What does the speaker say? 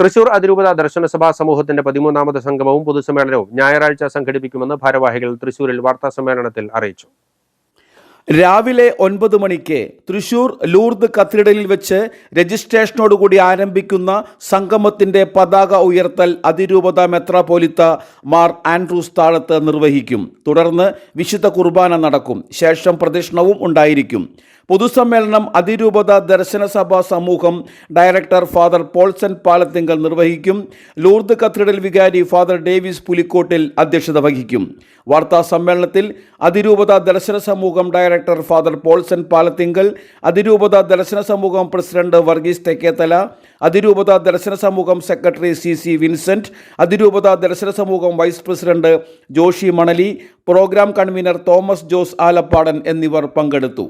തൃശൂർ അതിരൂപത ദർശന സഭാ സമൂഹത്തിന്റെ പതിമൂന്നാമത് സംഗമവും പൊതുസമ്മേളനവും ഞായറാഴ്ച സംഘടിപ്പിക്കുമെന്ന് ഭാരവാഹികൾ തൃശൂരിൽ വാർത്താ സമ്മേളനത്തിൽ അറിയിച്ചു. രാവിലെ ഒൻപത് മണിക്ക് തൃശൂർ ലൂർദ് കത്തീഡ്രലിൽ വെച്ച് രജിസ്ട്രേഷനോടുകൂടി ആരംഭിക്കുന്ന സംഗമത്തിന്റെ പതാക ഉയർത്തൽ അതിരൂപത മെത്രാപോലിത്ത മാർ ആൻഡ്രൂസ് താഴത്ത് നിർവഹിക്കും. തുടർന്ന് വിശുദ്ധ കുർബാന നടക്കും. ശേഷം പ്രദക്ഷിണവും ഉണ്ടായിരിക്കും. പൊതുസമ്മേളനം അതിരൂപത ദർശന സഭാ സമൂഹം ഡയറക്ടർ ഫാദർ പോൾസൺ പാലത്തിങ്കൽ നിർവഹിക്കും. ലൂർദ് കത്തീഡ്രൽ വികാരി ഫാദർ ഡേവിസ് പുലിക്കോട്ടിൽ അധ്യക്ഷത വഹിക്കും. വാർത്താ സമ്മേളനത്തിൽ അതിരൂപത ദർശന സമൂഹം ഡയറക്ടർ ഫാദർ പോൾസൺ പാലത്തിങ്കൽ അതിരൂപത ദർശന സമൂഹം പ്രസിഡന്റ് വർഗീസ് തെക്കേത്തല അതിരൂപത ദർശന സമൂഹം സെക്രട്ടറി സി സി വിൻസെന്റ് അതിരൂപത ദർശന സമൂഹം vice president Joshi Manali programme convener Thomas Jose Alappadan എന്നിവർ പങ്കെടുത്തു.